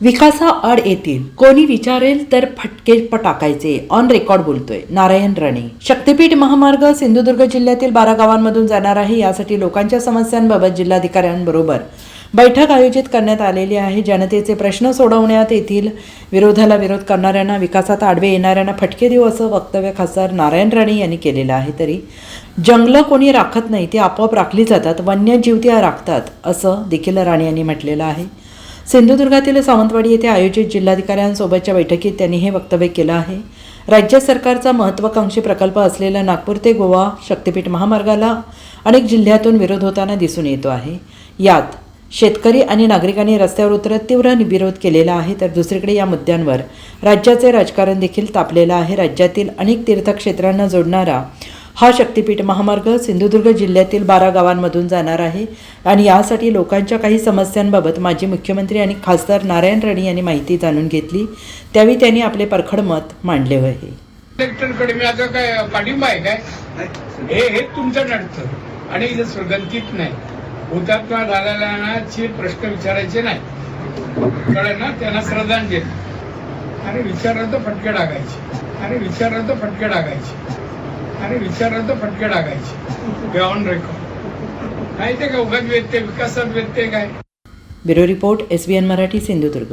विकासाआड येतील. कोणी विचारेल तर फटके टाकायचे ऑन रेकॉर्ड बोलतोय. नारायण राणे. शक्तीपीठ महामार्ग सिंधुदुर्ग जिल्ह्यातील बारा गावांमधून जाणार आहे. यासाठी लोकांच्या समस्यांबाबत जिल्हाधिकाऱ्यांबरोबर बैठक आयोजित करण्यात आलेली आहे. जनतेचे प्रश्न सोडवण्यात येतील. विरोधाला विरोध करणाऱ्यांना विकासात आडवे येणाऱ्यांना फटके देऊ असं वक्तव्य खासदार नारायण राणे यांनी केलेलं आहे. तरी जंगलं कोणी राखत नाही ती आपोआप राखली जातात. वन्यजीव त्या राखतात असं देखील राणे यांनी म्हटलेलं आहे. सिंधुदुर्गातील सावंतवाडी येथे आयोजित जिल्हाधिकाऱ्यांसोबतच्या बैठकीत त्यांनी हे वक्तव्य केलं आहे. राज्य सरकारचा महत्त्वाकांक्षी प्रकल्प असलेला नागपूर ते गोवा शक्तीपीठ महामार्गाला अनेक जिल्ह्यातून विरोध होताना दिसून येतो आहे. यात शेतकरी आणि नागरिकांनी रस्त्यावर उतरत तीव्र विरोध केलेला आहे तर दुसरीकडे या मुद्द्यांवर राज्याचे राजकारण देखील तापलेलं आहे. राज्यातील अनेक तीर्थक्षेत्रांना जोडणारा हा शक्तीपीठ महामार्ग सिंधुदुर्ग जिल्ह्यातील बारा गावांमधून जाणार आहे आणि यासाठी लोकांच्या काही समस्यांबाबत माजी मुख्यमंत्री आणि खासदार नारायण राणे यांनी माहिती जाणून घेतली. त्यावेळी त्यांनी आपले परखड मत मांडले आहे. कलेक्टरकडे मी आता काय पाठिंबा आहे काय? हे हे तुमचं नडतं आणि इथं नाही. हुतात्मा झालेल्यांनाचे प्रश्न विचारायचे नाही. कळलं ना? त्यांना श्रद्धांजली. आणि विचारलं तर फटके टाकायचे आणि विचारलं तर फटके टाकायचे आणि विचारलं तर फटके टाकायचे. ऑन रेकॉर्ड नाही ते का उगाच व्यत्यय विकासात व्यत्यय काय? Bureau report S B N Marathi Sindhudurg.